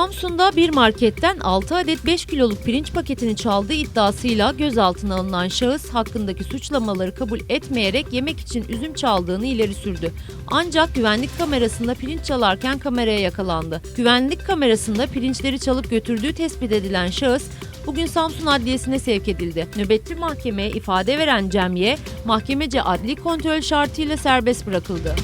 Samsun'da bir marketten 6 adet 5 kiloluk pirinç paketini çaldığı iddiasıyla gözaltına alınan şahıs hakkındaki suçlamaları kabul etmeyerek yemek için üzüm çaldığını ileri sürdü. Ancak güvenlik kamerasında pirinç çalarken kameraya yakalandı. Güvenlik kamerasında pirinçleri çalıp götürdüğü tespit edilen şahıs bugün Samsun Adliyesi'ne sevk edildi. Nöbetli mahkemeye ifade veren Cemye, mahkemece adli kontrol şartıyla serbest bırakıldı.